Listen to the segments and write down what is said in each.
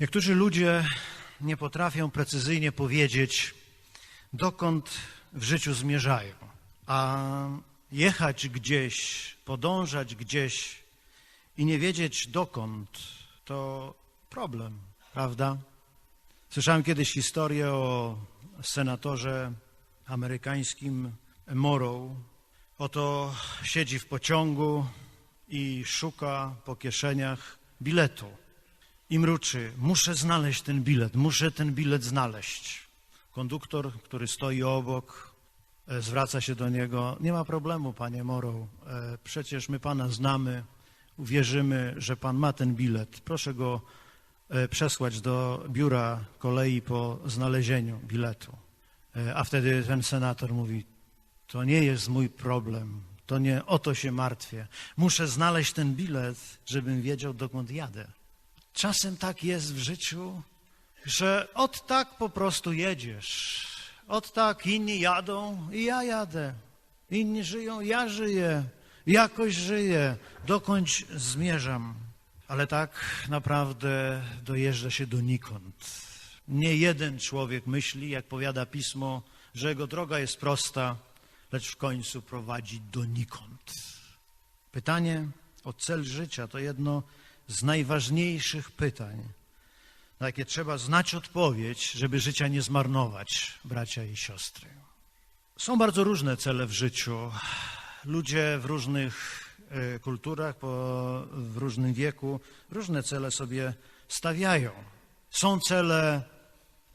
Niektórzy ludzie nie potrafią precyzyjnie powiedzieć, dokąd w życiu zmierzają, a jechać gdzieś, podążać gdzieś i nie wiedzieć dokąd, to problem, prawda? Słyszałem kiedyś historię o senatorze amerykańskim Morrow. Oto siedzi w pociągu i szuka po kieszeniach biletu. I mruczy, muszę znaleźć ten bilet, muszę ten bilet znaleźć. Konduktor, który stoi obok, e, zwraca się do niego. Nie ma problemu, panie Morrow, e, przecież my pana znamy, uwierzymy, że pan ma ten bilet. Proszę go e, przesłać do biura kolei po znalezieniu biletu. A wtedy ten senator mówi, to nie jest mój problem, to nie o to się martwię. Muszę znaleźć ten bilet, żebym wiedział, dokąd jadę. Czasem tak jest w życiu, że od tak po prostu jedziesz. Od tak inni jadą i ja jadę. Inni żyją, ja żyję. Jakoś żyję. Dokądś zmierzam. Ale tak naprawdę dojeżdża się donikąd. Nie jeden człowiek myśli, jak powiada pismo, że jego droga jest prosta, lecz w końcu prowadzi donikąd. Pytanie o cel życia to jedno z najważniejszych pytań, na jakie trzeba znać odpowiedź, żeby życia nie zmarnować, bracia i siostry. Są bardzo różne cele w życiu. Ludzie w różnych e, kulturach, w różnym wieku, różne cele sobie stawiają. Są cele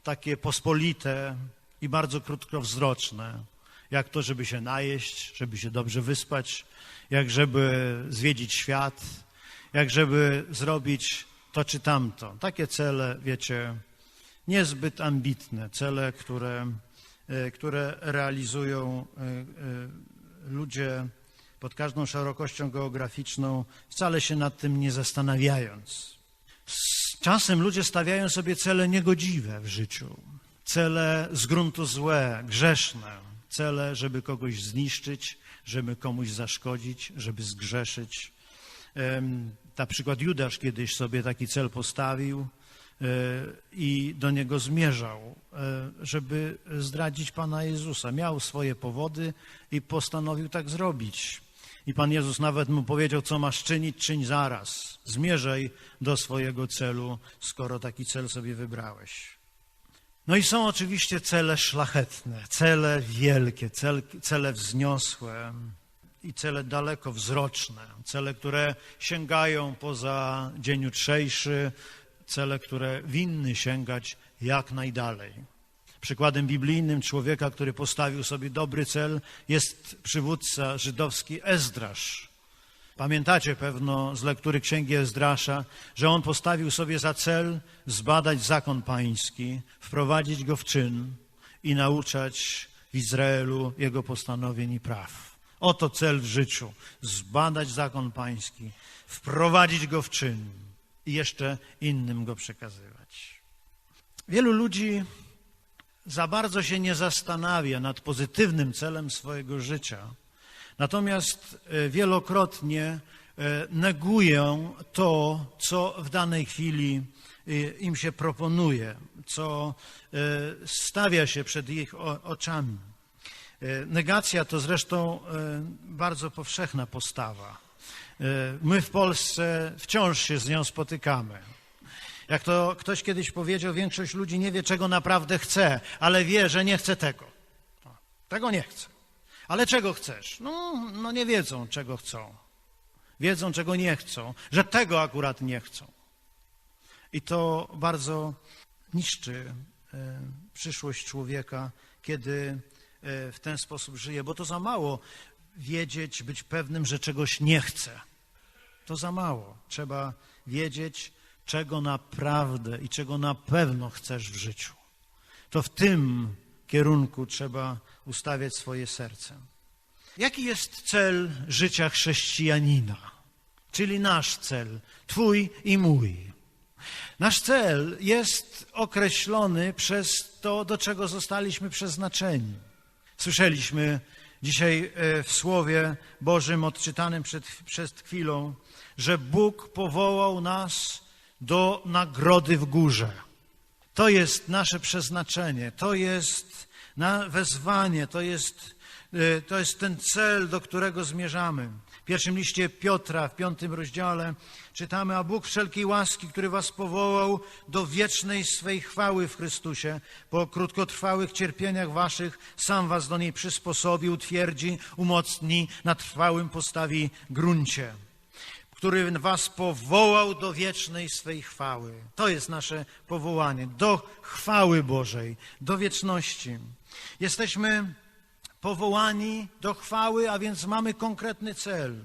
takie pospolite i bardzo krótkowzroczne, jak to, żeby się najeść, żeby się dobrze wyspać, jak żeby zwiedzić świat, jak żeby zrobić to czy tamto. Takie cele, wiecie, niezbyt ambitne, cele, które, e, które realizują e, e, ludzie pod każdą szerokością geograficzną, wcale się nad tym nie zastanawiając. Z czasem ludzie stawiają sobie cele niegodziwe w życiu, cele z gruntu złe, grzeszne, cele, żeby kogoś zniszczyć, żeby komuś zaszkodzić, żeby zgrzeszyć. Na przykład Judasz kiedyś sobie taki cel postawił e, i do niego zmierzał, e, żeby zdradzić Pana Jezusa. Miał swoje powody i postanowił tak zrobić. I Pan Jezus nawet mu powiedział, co masz czynić, czyń zaraz. Zmierzaj do swojego celu, skoro taki cel sobie wybrałeś. No i są oczywiście cele szlachetne, cele wielkie, cel, cele wzniosłe i cele dalekowzroczne, cele, które sięgają poza dzień jutrzejszy, cele, które winny sięgać jak najdalej. Przykładem biblijnym człowieka, który postawił sobie dobry cel, jest przywódca żydowski Ezdrasz. Pamiętacie pewno z lektury księgi Ezdrasza, że on postawił sobie za cel zbadać zakon pański, wprowadzić go w czyn i nauczać w Izraelu jego postanowień i praw. Oto cel w życiu: zbadać zakon pański, wprowadzić go w czyn i jeszcze innym go przekazywać. Wielu ludzi za bardzo się nie zastanawia nad pozytywnym celem swojego życia. Natomiast e, wielokrotnie e, negują to, co w danej chwili e, im się proponuje, co stawia się przed ich oczami. E, Negacja to zresztą e, bardzo powszechna postawa. E, My w Polsce wciąż się z nią spotykamy. Jak to ktoś kiedyś powiedział, większość ludzi nie wie, czego naprawdę chce, ale wie, że nie chce tego. Tego nie chce. Ale czego chcesz? No, no nie wiedzą, czego chcą. Wiedzą, czego nie chcą, że tego akurat nie chcą. I to bardzo niszczy przyszłość człowieka, kiedy w ten sposób żyje, bo to za mało wiedzieć, być pewnym, że czegoś nie chce. To za mało. Trzeba wiedzieć, czego naprawdę i czego na pewno chcesz w życiu. To w tym kierunku trzeba ustawiać swoje serce. Jaki jest cel życia chrześcijanina? Czyli nasz cel, Twój i mój. Nasz cel jest określony przez to, do czego zostaliśmy przeznaczeni. Słyszeliśmy dzisiaj e, w Słowie Bożym odczytanym przed, przed chwilą, że Bóg powołał nas do nagrody w górze. To jest nasze przeznaczenie, to jest wezwanie, to jest, y, to jest ten cel, do którego zmierzamy. W pierwszym liście Piotra, w piątym rozdziale czytamy, a Bóg wszelkiej łaski, który was powołał do wiecznej swej chwały w Chrystusie, po krótkotrwałych cierpieniach waszych, sam was do niej przysposobi, utwierdzi, umocni, na trwałym postawi gruncie który was powołał do wiecznej swej chwały. To jest nasze powołanie, do chwały Bożej, do wieczności. Jesteśmy powołani do chwały, a więc mamy konkretny cel.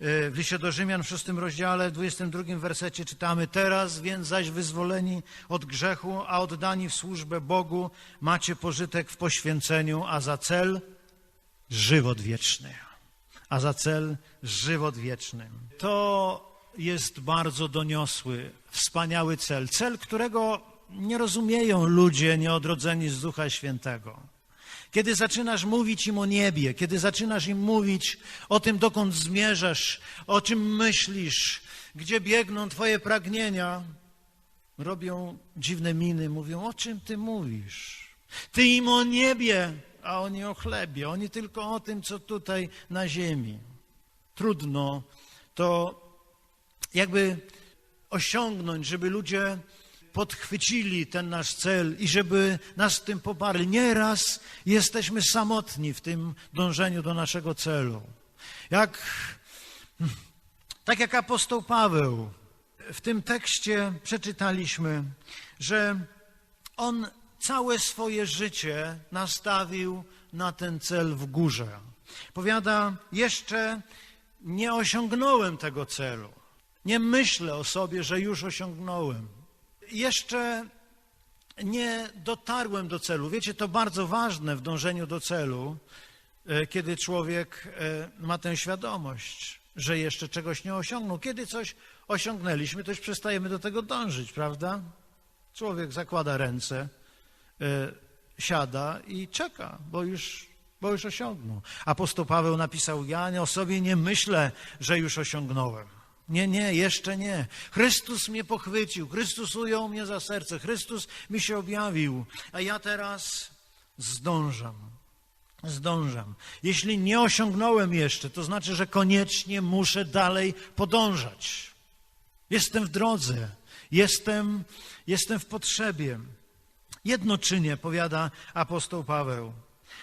W liście do Rzymian w szóstym rozdziale, w 22 wersecie czytamy Teraz więc zaś wyzwoleni od grzechu, a oddani w służbę Bogu, macie pożytek w poświęceniu, a za cel żywot wieczny. A za cel żywot wieczny. To jest bardzo doniosły, wspaniały cel. Cel, którego nie rozumieją ludzie nieodrodzeni z Ducha Świętego. Kiedy zaczynasz mówić im o niebie, kiedy zaczynasz im mówić o tym, dokąd zmierzasz, o czym myślisz, gdzie biegną Twoje pragnienia, robią dziwne miny, mówią: O czym Ty mówisz? Ty im o niebie, a oni o chlebie, oni tylko o tym, co tutaj na ziemi. Trudno to jakby osiągnąć, żeby ludzie podchwycili ten nasz cel i żeby nas w tym poparli. Nieraz jesteśmy samotni w tym dążeniu do naszego celu. Jak, tak jak apostoł Paweł w tym tekście przeczytaliśmy, że on całe swoje życie nastawił na ten cel w górze. Powiada, jeszcze nie osiągnąłem tego celu. Nie myślę o sobie, że już osiągnąłem jeszcze nie dotarłem do celu. Wiecie, to bardzo ważne w dążeniu do celu, e, kiedy człowiek e, ma tę świadomość, że jeszcze czegoś nie osiągnął. Kiedy coś osiągnęliśmy, to już przestajemy do tego dążyć, prawda? Człowiek zakłada ręce, e, siada i czeka, bo już, bo już osiągnął. Apostoł Paweł napisał, ja o sobie nie myślę, że już osiągnąłem. Nie, nie, jeszcze nie. Chrystus mnie pochwycił, Chrystus ujął mnie za serce, Chrystus mi się objawił, a ja teraz zdążam. Zdążam. Jeśli nie osiągnąłem jeszcze, to znaczy, że koniecznie muszę dalej podążać. Jestem w drodze, jestem, jestem w potrzebie. Jedno czynię, powiada apostoł Paweł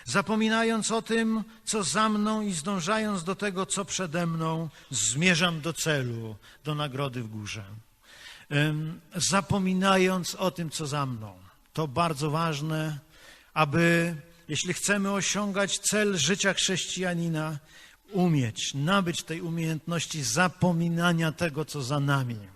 Zapominając o tym, co za mną i zdążając do tego, co przede mną, zmierzam do celu, do nagrody w górze. Zapominając o tym, co za mną. To bardzo ważne, aby, jeśli chcemy osiągać cel życia chrześcijanina, umieć, nabyć tej umiejętności zapominania tego, co za nami.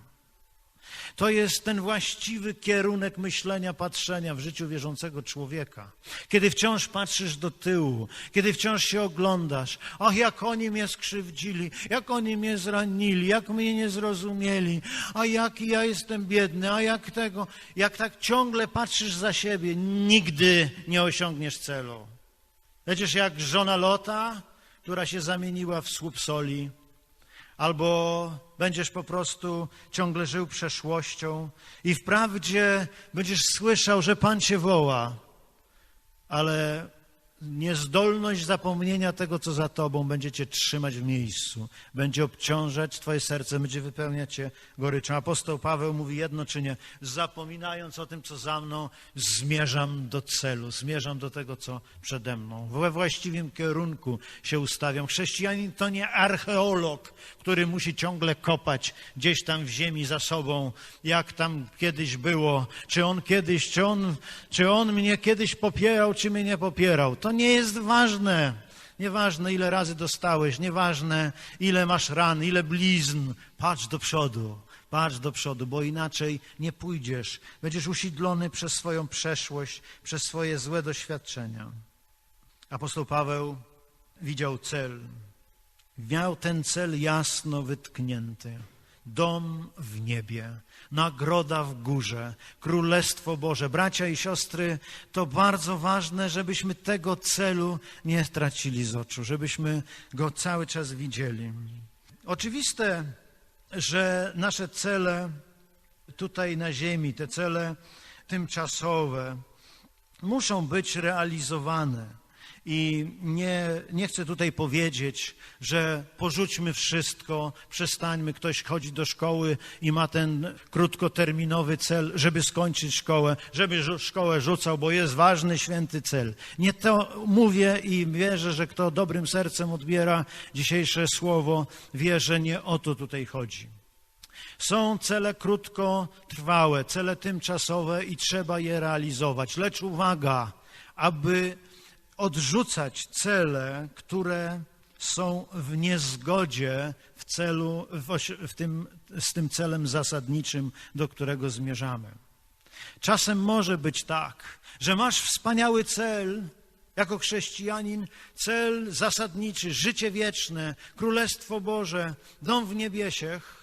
To jest ten właściwy kierunek myślenia, patrzenia w życiu wierzącego człowieka. Kiedy wciąż patrzysz do tyłu, kiedy wciąż się oglądasz, ach, jak oni mnie skrzywdzili, jak oni mnie zranili, jak mnie nie zrozumieli, a jaki ja jestem biedny, a jak tego, jak tak ciągle patrzysz za siebie, nigdy nie osiągniesz celu. Przecież jak żona Lota, która się zamieniła w słup soli, albo będziesz po prostu ciągle żył przeszłością i wprawdzie będziesz słyszał, że Pan cię woła, ale Niezdolność zapomnienia tego, co za tobą, będzie cię trzymać w miejscu, będzie obciążać twoje serce, będzie wypełniać cię goryczą. Apostoł Paweł mówi jedno czy nie, zapominając o tym, co za mną, zmierzam do celu, zmierzam do tego, co przede mną. We właściwym kierunku się ustawiam. Chrześcijanin to nie archeolog, który musi ciągle kopać gdzieś tam w ziemi za sobą, jak tam kiedyś było, czy on kiedyś, czy on, czy on mnie kiedyś popierał, czy mnie nie popierał. To to nie jest ważne. Nieważne, ile razy dostałeś, nieważne, ile masz ran, ile blizn. Patrz do przodu, patrz do przodu, bo inaczej nie pójdziesz. Będziesz usidlony przez swoją przeszłość, przez swoje złe doświadczenia. Apostoł Paweł widział cel. Miał ten cel jasno wytknięty. Dom w niebie nagroda w górze, Królestwo Boże. Bracia i siostry, to bardzo ważne, żebyśmy tego celu nie stracili z oczu, żebyśmy go cały czas widzieli. Oczywiste, że nasze cele tutaj na ziemi, te cele tymczasowe muszą być realizowane. I nie, nie chcę tutaj powiedzieć, że porzućmy wszystko, przestańmy. Ktoś chodzi do szkoły i ma ten krótkoterminowy cel, żeby skończyć szkołę, żeby szkołę rzucał, bo jest ważny, święty cel. Nie to mówię i wierzę, że kto dobrym sercem odbiera dzisiejsze słowo, wie, że nie o to tutaj chodzi. Są cele krótkotrwałe, cele tymczasowe i trzeba je realizować. Lecz uwaga, aby odrzucać cele, które są w niezgodzie w celu, w, tym, z tym celem zasadniczym, do którego zmierzamy. Czasem może być tak, że masz wspaniały cel, jako chrześcijanin, cel zasadniczy, życie wieczne, Królestwo Boże, dom w niebiesiech,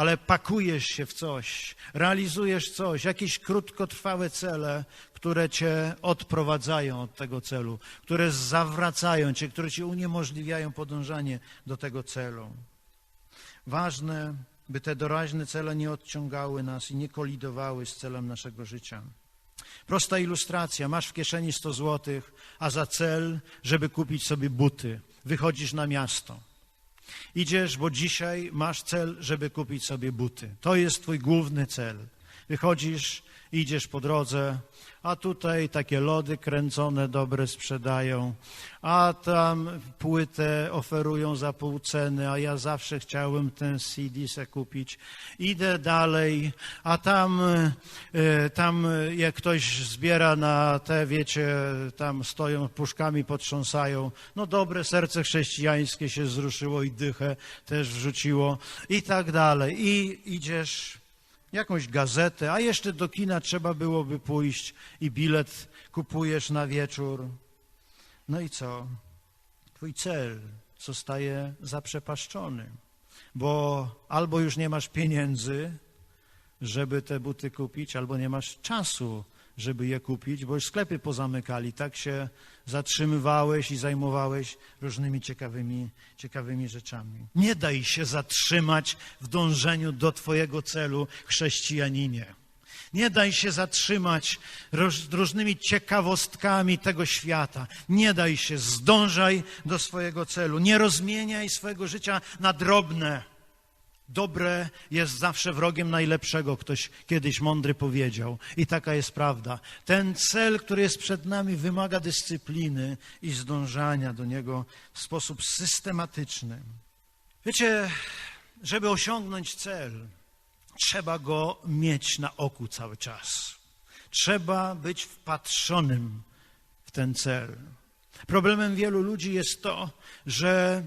ale pakujesz się w coś, realizujesz coś, jakieś krótkotrwałe cele, które cię odprowadzają od tego celu, które zawracają cię, które ci uniemożliwiają podążanie do tego celu. Ważne, by te doraźne cele nie odciągały nas i nie kolidowały z celem naszego życia. Prosta ilustracja. Masz w kieszeni 100 złotych, a za cel, żeby kupić sobie buty, wychodzisz na miasto. Idziesz, bo dzisiaj masz cel, żeby kupić sobie buty. To jest twój główny cel. Wychodzisz, idziesz po drodze, a tutaj takie lody kręcone dobre sprzedają, a tam płytę oferują za pół ceny, a ja zawsze chciałem ten CD se kupić. Idę dalej, a tam, e, tam e, jak ktoś zbiera na te, wiecie, tam stoją, puszkami potrząsają, no dobre serce chrześcijańskie się wzruszyło i dychę też wrzuciło i tak dalej. I idziesz jakąś gazetę, a jeszcze do kina trzeba byłoby pójść i bilet kupujesz na wieczór. No i co? Twój cel zostaje zaprzepaszczony, bo albo już nie masz pieniędzy, żeby te buty kupić, albo nie masz czasu, żeby je kupić, bo już sklepy pozamykali. Tak się zatrzymywałeś i zajmowałeś różnymi ciekawymi, ciekawymi rzeczami. Nie daj się zatrzymać w dążeniu do Twojego celu, chrześcijaninie. Nie daj się zatrzymać różnymi ciekawostkami tego świata. Nie daj się, zdążaj do swojego celu. Nie rozmieniaj swojego życia na drobne. Dobre jest zawsze wrogiem najlepszego, ktoś kiedyś mądry powiedział. I taka jest prawda. Ten cel, który jest przed nami, wymaga dyscypliny i zdążania do niego w sposób systematyczny. Wiecie, żeby osiągnąć cel, trzeba go mieć na oku cały czas. Trzeba być wpatrzonym w ten cel. Problemem wielu ludzi jest to, że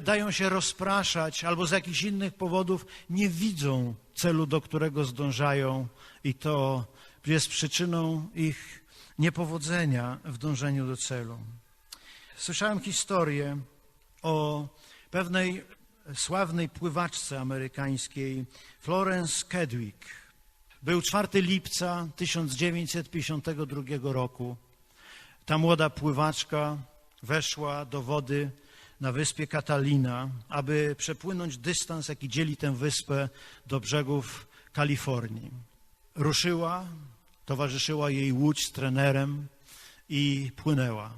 dają, się rozpraszać albo z jakichś innych powodów nie widzą celu, do którego zdążają i to jest przyczyną ich niepowodzenia w dążeniu do celu. Słyszałem historię o pewnej sławnej pływaczce amerykańskiej Florence Kedwick. Był 4 lipca 1952 roku. Ta młoda pływaczka weszła do wody na wyspie Catalina, aby przepłynąć dystans, jaki dzieli tę wyspę do brzegów Kalifornii. Ruszyła, towarzyszyła jej łódź z trenerem i płynęła.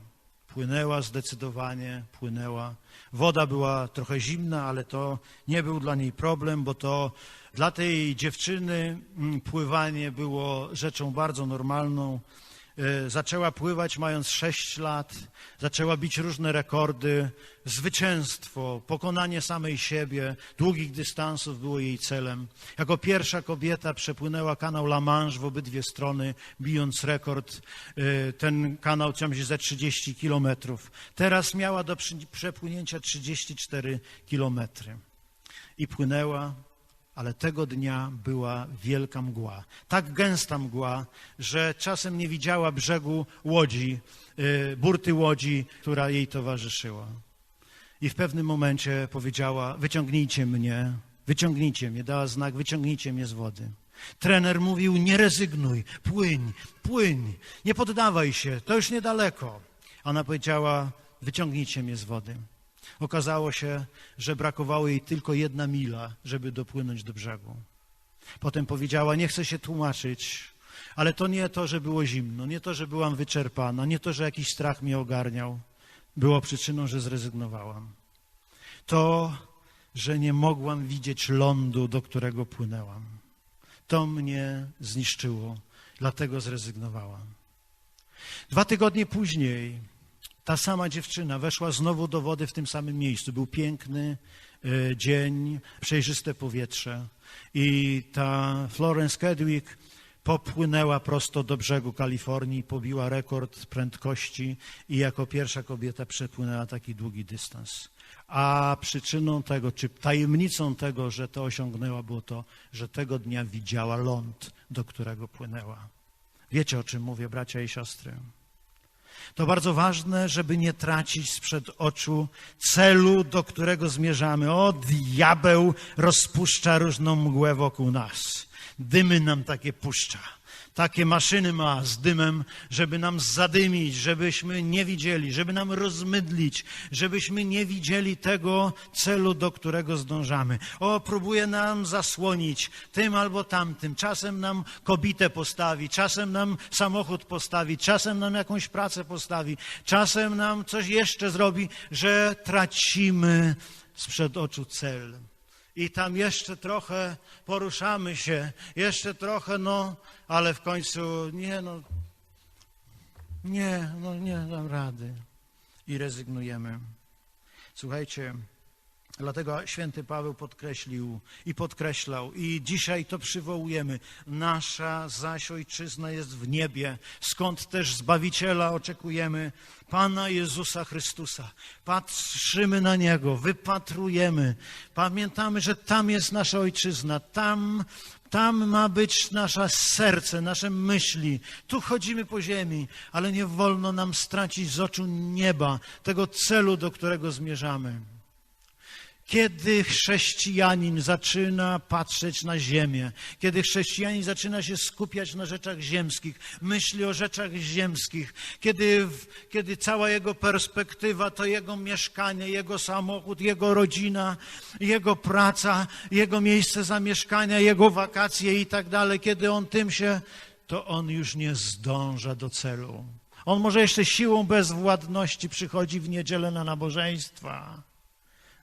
Płynęła zdecydowanie, płynęła. Woda była trochę zimna, ale to nie był dla niej problem, bo to dla tej dziewczyny mm, pływanie było rzeczą bardzo normalną. E, Zaczęła pływać mając 6 lat, zaczęła bić różne rekordy. Zwycięstwo, pokonanie samej siebie, długich dystansów było jej celem. Jako pierwsza kobieta przepłynęła kanał La Manche w obydwie strony, bijąc rekord. E, Ten kanał ciąży ze 30 kilometrów. Teraz miała do przepłynięcia 34 kilometry. I płynęła, ale tego dnia była wielka mgła. Tak gęsta mgła, że czasem nie widziała brzegu łodzi, y, burty łodzi, która jej towarzyszyła. I w pewnym momencie powiedziała: Wyciągnijcie mnie, wyciągnijcie mnie, dała znak: Wyciągnijcie mnie z wody. Trener mówił: Nie rezygnuj, płyń, płyń, nie poddawaj się, to już niedaleko. Ona powiedziała: Wyciągnijcie mnie z wody. Okazało się, że brakowało jej tylko jedna mila, żeby dopłynąć do brzegu. Potem powiedziała: Nie chcę się tłumaczyć, ale to nie to, że było zimno, nie to, że byłam wyczerpana, nie to, że jakiś strach mnie ogarniał, było przyczyną, że zrezygnowałam. To, że nie mogłam widzieć lądu, do którego płynęłam. To mnie zniszczyło, dlatego zrezygnowałam. Dwa tygodnie później ta sama dziewczyna weszła znowu do wody w tym samym miejscu. Był piękny e, dzień, przejrzyste powietrze. I ta Florence Kedwick popłynęła prosto do brzegu Kalifornii, pobiła rekord prędkości i jako pierwsza kobieta przepłynęła taki długi dystans. A przyczyną tego, czy tajemnicą tego, że to osiągnęła, było to, że tego dnia widziała ląd, do którego płynęła. Wiecie, o czym mówię, bracia i siostry? To bardzo ważne, żeby nie tracić sprzed oczu celu, do którego zmierzamy. O, diabeł rozpuszcza różną mgłę wokół nas. Dymy nam takie puszcza. Takie maszyny ma z dymem, żeby nam zadymić, żebyśmy nie widzieli, żeby nam rozmydlić, żebyśmy nie widzieli tego celu, do którego zdążamy. O, próbuje nam zasłonić tym albo tamtym. Czasem nam kobitę postawi, czasem nam samochód postawi, czasem nam jakąś pracę postawi, czasem nam coś jeszcze zrobi, że tracimy sprzed oczu cel i tam jeszcze trochę poruszamy się, jeszcze trochę, no, ale w końcu nie, no, nie, no, nie dam rady i rezygnujemy. Słuchajcie, Dlatego święty Paweł podkreślił i podkreślał, i dzisiaj to przywołujemy. Nasza zaś ojczyzna jest w niebie, skąd też Zbawiciela oczekujemy, Pana Jezusa Chrystusa. Patrzymy na Niego, wypatrujemy, pamiętamy, że tam jest nasza ojczyzna, tam tam ma być nasze serce, nasze myśli. Tu chodzimy po ziemi, ale nie wolno nam stracić z oczu nieba, tego celu, do którego zmierzamy. Kiedy chrześcijanin zaczyna patrzeć na ziemię, kiedy chrześcijanin zaczyna się skupiać na rzeczach ziemskich, myśli o rzeczach ziemskich, kiedy, kiedy cała jego perspektywa to jego mieszkanie, jego samochód, jego rodzina, jego praca, jego miejsce zamieszkania, jego wakacje i tak dalej, kiedy on tym się, to on już nie zdąża do celu. On może jeszcze siłą bezwładności przychodzi w niedzielę na nabożeństwa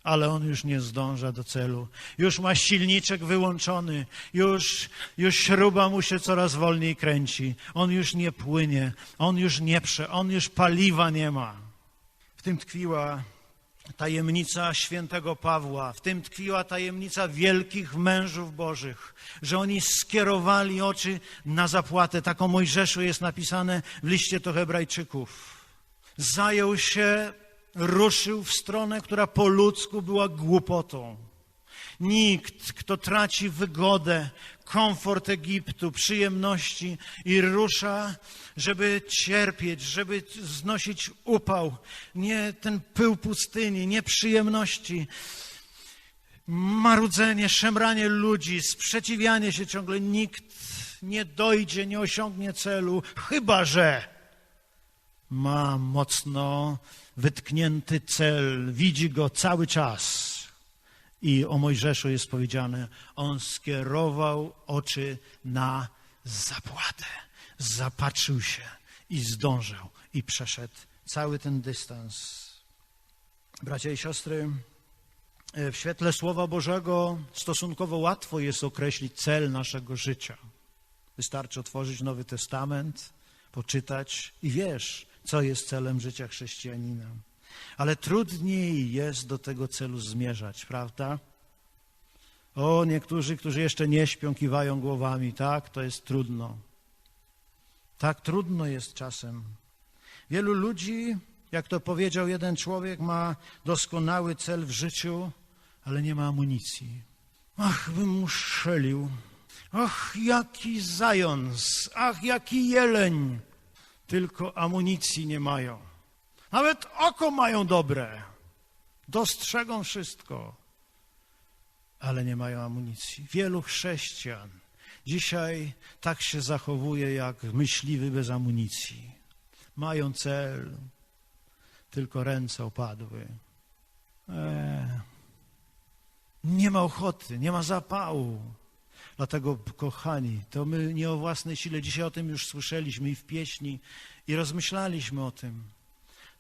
ale on już nie zdąża do celu. Już ma silniczek wyłączony, już, już śruba mu się coraz wolniej kręci. On już nie płynie, on już nie prze, on już paliwa nie ma. W tym tkwiła tajemnica świętego Pawła, w tym tkwiła tajemnica wielkich mężów bożych, że oni skierowali oczy na zapłatę. Tak o Mojżeszu jest napisane w liście do Hebrajczyków. Zajął się ruszył w stronę, która po ludzku była głupotą. Nikt, kto traci wygodę, komfort Egiptu, przyjemności i rusza, żeby cierpieć, żeby znosić upał, nie ten pył pustyni, nie przyjemności, marudzenie, szemranie ludzi, sprzeciwianie się ciągle, nikt nie dojdzie, nie osiągnie celu, chyba że ma mocno wytknięty cel, widzi go cały czas. I o Mojżeszu jest powiedziane, on skierował oczy na zapłatę. Zapatrzył się i zdążył i przeszedł cały ten dystans. Bracia i siostry, w świetle Słowa Bożego stosunkowo łatwo jest określić cel naszego życia. Wystarczy otworzyć Nowy Testament, poczytać i wiesz, co jest celem życia chrześcijanina. Ale trudniej jest do tego celu zmierzać, prawda? O, niektórzy, którzy jeszcze nie śpią, kiwają głowami. Tak, to jest trudno. Tak trudno jest czasem. Wielu ludzi, jak to powiedział jeden człowiek, ma doskonały cel w życiu, ale nie ma amunicji. Ach, bym mu strzelił. Ach, jaki zając. Ach, jaki jeleń tylko amunicji nie mają. Nawet oko mają dobre, dostrzegą wszystko, ale nie mają amunicji. Wielu chrześcijan dzisiaj tak się zachowuje jak myśliwy bez amunicji. Mają cel, tylko ręce opadły. Eee, nie ma ochoty, nie ma zapału. Dlatego, kochani, to my nie o własnej sile, dzisiaj o tym już słyszeliśmy i w pieśni, i rozmyślaliśmy o tym.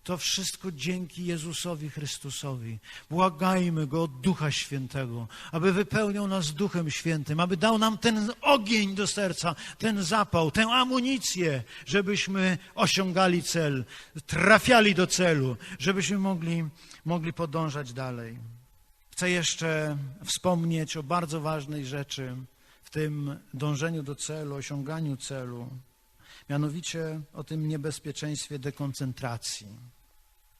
To wszystko dzięki Jezusowi Chrystusowi. Błagajmy Go od Ducha Świętego, aby wypełniał nas Duchem Świętym, aby dał nam ten ogień do serca, ten zapał, tę amunicję, żebyśmy osiągali cel, trafiali do celu, żebyśmy mogli, mogli podążać dalej. Chcę jeszcze wspomnieć o bardzo ważnej rzeczy tym dążeniu do celu, osiąganiu celu mianowicie o tym niebezpieczeństwie dekoncentracji.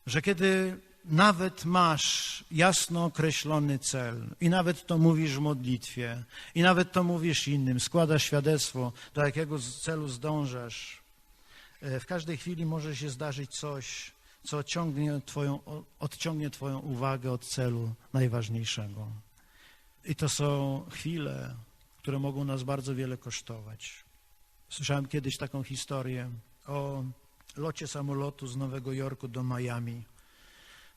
Że kiedy nawet masz jasno określony cel i nawet to mówisz w modlitwie i nawet to mówisz innym, składasz świadectwo, do jakiego celu zdążasz, e, w każdej chwili może się zdarzyć coś, co twoją, odciągnie Twoją uwagę od celu najważniejszego. I to są chwile, które mogą nas bardzo wiele kosztować. Słyszałem kiedyś taką historię o locie samolotu z Nowego Jorku do Miami.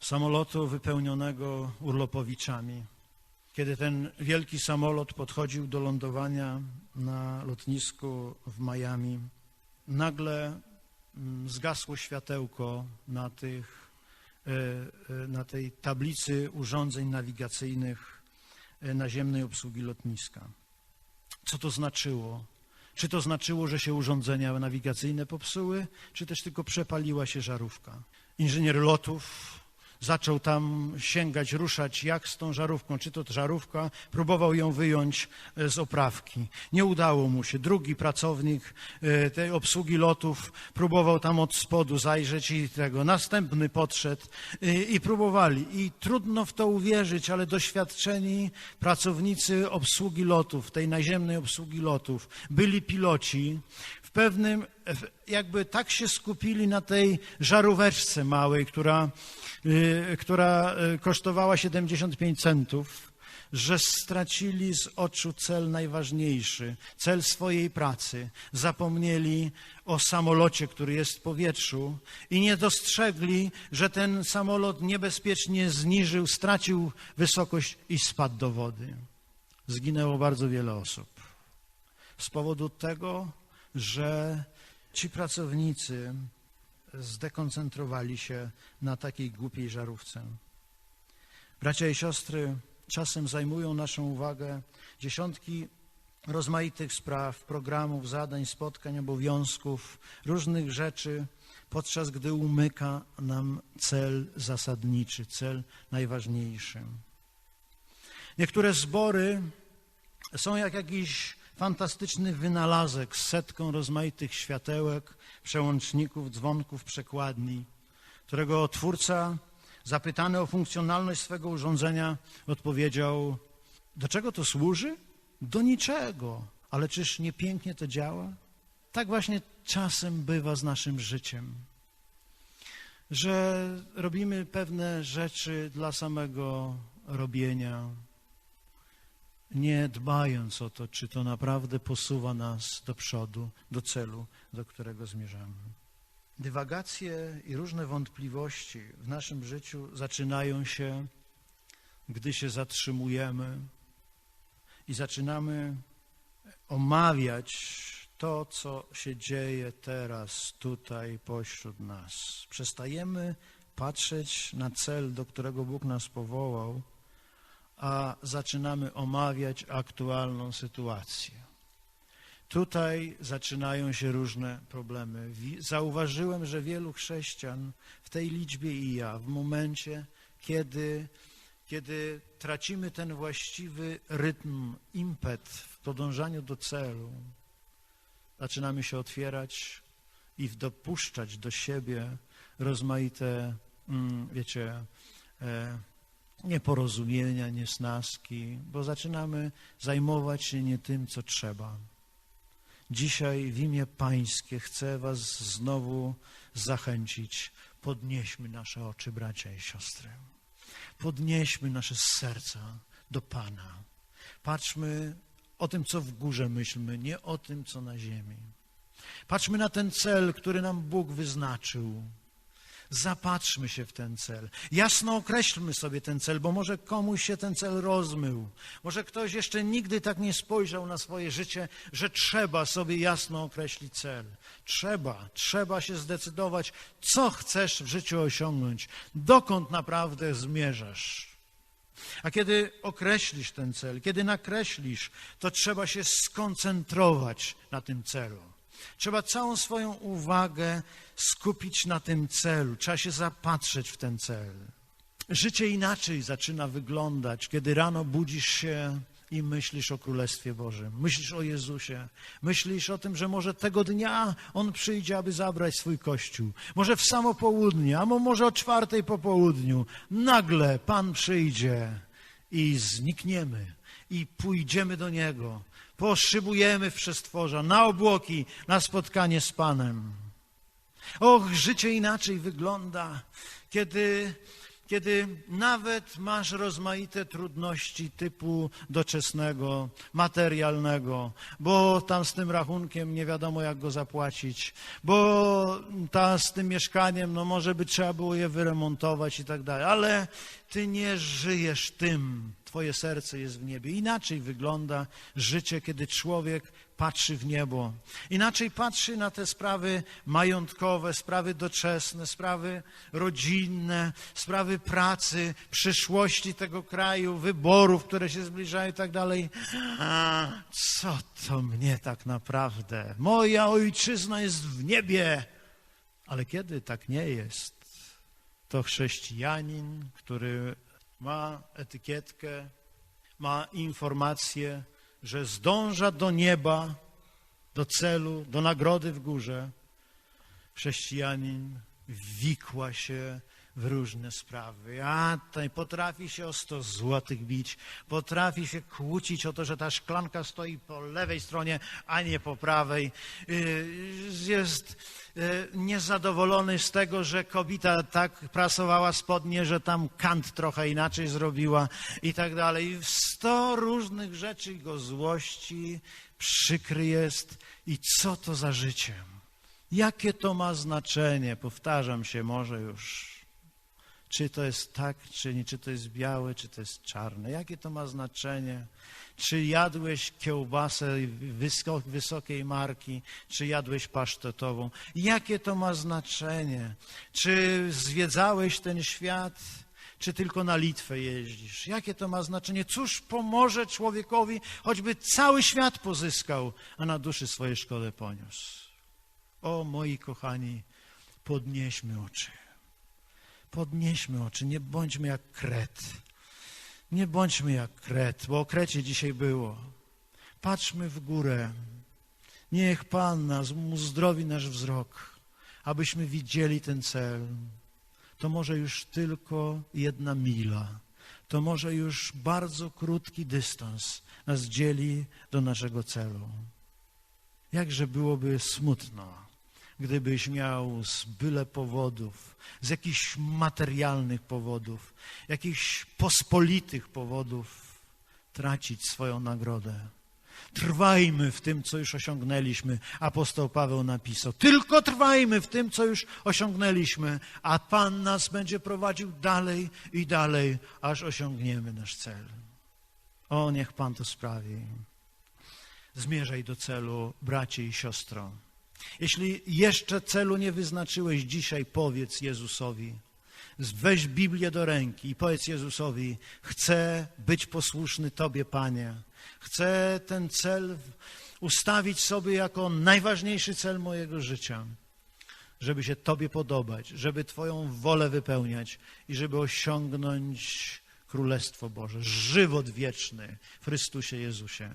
Samolotu wypełnionego urlopowiczami. Kiedy ten wielki samolot podchodził do lądowania na lotnisku w Miami, nagle mm, zgasło światełko na, tych, e, e, na tej tablicy urządzeń nawigacyjnych e, naziemnej obsługi lotniska. Co to znaczyło? Czy to znaczyło, że się urządzenia nawigacyjne popsuły, czy też tylko przepaliła się żarówka? Inżynier lotów zaczął tam sięgać, ruszać, jak z tą żarówką, czy to żarówka, próbował ją wyjąć e, z oprawki. Nie udało mu się. Drugi pracownik e, tej obsługi lotów próbował tam od spodu zajrzeć i tego. Następny podszedł i, e, i próbowali. I trudno w to uwierzyć, ale doświadczeni pracownicy obsługi lotów, tej naziemnej obsługi lotów, byli piloci, pewnym, jakby tak się skupili na tej żaróweczce małej, która, y, która y, kosztowała 75 centów, że stracili z oczu cel najważniejszy, cel swojej pracy. Zapomnieli o samolocie, który jest w powietrzu i nie dostrzegli, że ten samolot niebezpiecznie zniżył, stracił wysokość i spadł do wody. Zginęło bardzo wiele osób. Z powodu tego, że ci pracownicy zdekoncentrowali się na takiej głupiej żarówce. Bracia i siostry, czasem zajmują naszą uwagę dziesiątki rozmaitych spraw, programów, zadań, spotkań, obowiązków, różnych rzeczy, podczas gdy umyka nam cel zasadniczy, cel najważniejszy. Niektóre zbory są jak jakiś fantastyczny wynalazek z setką rozmaitych światełek, przełączników, dzwonków, przekładni, którego twórca, zapytany o funkcjonalność swego urządzenia, odpowiedział: Do czego to służy? Do niczego. Ale czyż nie pięknie to działa? Tak właśnie czasem bywa z naszym życiem, że robimy pewne rzeczy dla samego robienia, nie dbając o to, czy to naprawdę posuwa nas do przodu, do celu, do którego zmierzamy. Dywagacje i różne wątpliwości w naszym życiu zaczynają się, gdy się zatrzymujemy i zaczynamy omawiać to, co się dzieje teraz, tutaj, pośród nas. Przestajemy patrzeć na cel, do którego Bóg nas powołał a zaczynamy omawiać aktualną sytuację. Tutaj zaczynają się różne problemy. Zauważyłem, że wielu chrześcijan w tej liczbie i ja, w momencie, kiedy, kiedy tracimy ten właściwy rytm, impet w podążaniu do celu, zaczynamy się otwierać i dopuszczać do siebie rozmaite, mm, wiecie, e, nieporozumienia, niesnaski, bo zaczynamy zajmować się nie tym, co trzeba. Dzisiaj w imię Pańskie chcę Was znowu zachęcić. Podnieśmy nasze oczy, bracia i siostry. Podnieśmy nasze serca do Pana. Patrzmy o tym, co w górze myślmy, nie o tym, co na ziemi. Patrzmy na ten cel, który nam Bóg wyznaczył. Zapatrzmy się w ten cel. Jasno określmy sobie ten cel, bo może komuś się ten cel rozmył. Może ktoś jeszcze nigdy tak nie spojrzał na swoje życie, że trzeba sobie jasno określić cel. Trzeba, trzeba się zdecydować, co chcesz w życiu osiągnąć, dokąd naprawdę zmierzasz. A kiedy określisz ten cel, kiedy nakreślisz, to trzeba się skoncentrować na tym celu. Trzeba całą swoją uwagę skupić na tym celu. Trzeba się zapatrzeć w ten cel. Życie inaczej zaczyna wyglądać, kiedy rano budzisz się i myślisz o Królestwie Bożym, myślisz o Jezusie, myślisz o tym, że może tego dnia On przyjdzie, aby zabrać swój Kościół. Może w samo południe, albo może o czwartej po południu. Nagle Pan przyjdzie i znikniemy i pójdziemy do Niego. Poszybujemy w przestworza, na obłoki, na spotkanie z Panem. Och, życie inaczej wygląda, kiedy, kiedy nawet masz rozmaite trudności typu doczesnego, materialnego, bo tam z tym rachunkiem nie wiadomo, jak go zapłacić, bo ta z tym mieszkaniem, no może by trzeba było je wyremontować i tak dalej, ale ty nie żyjesz tym, twoje serce jest w niebie. Inaczej wygląda życie, kiedy człowiek patrzy w niebo. Inaczej patrzy na te sprawy majątkowe, sprawy doczesne, sprawy rodzinne, sprawy pracy, przyszłości tego kraju, wyborów, które się zbliżają i tak dalej. A, co to mnie tak naprawdę? Moja ojczyzna jest w niebie. Ale kiedy tak nie jest, to chrześcijanin, który ma etykietkę, ma informację, że zdąża do nieba, do celu, do nagrody w górze, chrześcijanin wikła się w różne sprawy. A potrafi się o sto złotych bić, potrafi się kłócić o to, że ta szklanka stoi po lewej stronie, a nie po prawej. Y, Jest y, niezadowolony z tego, że kobieta tak prasowała spodnie, że tam kant trochę inaczej zrobiła i tak dalej. Sto różnych rzeczy go złości, przykry jest i co to za życie? Jakie to ma znaczenie? Powtarzam się może już czy to jest tak, czy nie, czy to jest białe, czy to jest czarne. Jakie to ma znaczenie? Czy jadłeś kiełbasę wysokiej marki, czy jadłeś pasztetową? Jakie to ma znaczenie? Czy zwiedzałeś ten świat, czy tylko na Litwę jeździsz? Jakie to ma znaczenie? Cóż pomoże człowiekowi, choćby cały świat pozyskał, a na duszy swoje szkole poniósł? O moi kochani, podnieśmy oczy. Podnieśmy oczy, nie bądźmy jak kret. Nie bądźmy jak kret, bo o krecie dzisiaj było. Patrzmy w górę. Niech Pan nas uzdrowi nasz wzrok, abyśmy widzieli ten cel. To może już tylko jedna mila. To może już bardzo krótki dystans nas dzieli do naszego celu. Jakże byłoby smutno, gdybyś miał z byle powodów, z jakichś materialnych powodów, jakichś pospolitych powodów tracić swoją nagrodę. Trwajmy w tym, co już osiągnęliśmy. Apostoł Paweł napisał. Tylko trwajmy w tym, co już osiągnęliśmy, a Pan nas będzie prowadził dalej i dalej, aż osiągniemy nasz cel. O, niech Pan to sprawi. Zmierzaj do celu, bracie i siostro. Jeśli jeszcze celu nie wyznaczyłeś dzisiaj, powiedz Jezusowi. Weź Biblię do ręki i powiedz Jezusowi: Chcę być posłuszny Tobie, Panie. Chcę ten cel ustawić sobie jako najważniejszy cel mojego życia, żeby się Tobie podobać, żeby Twoją wolę wypełniać i żeby osiągnąć Królestwo Boże, żywot wieczny w Chrystusie Jezusie.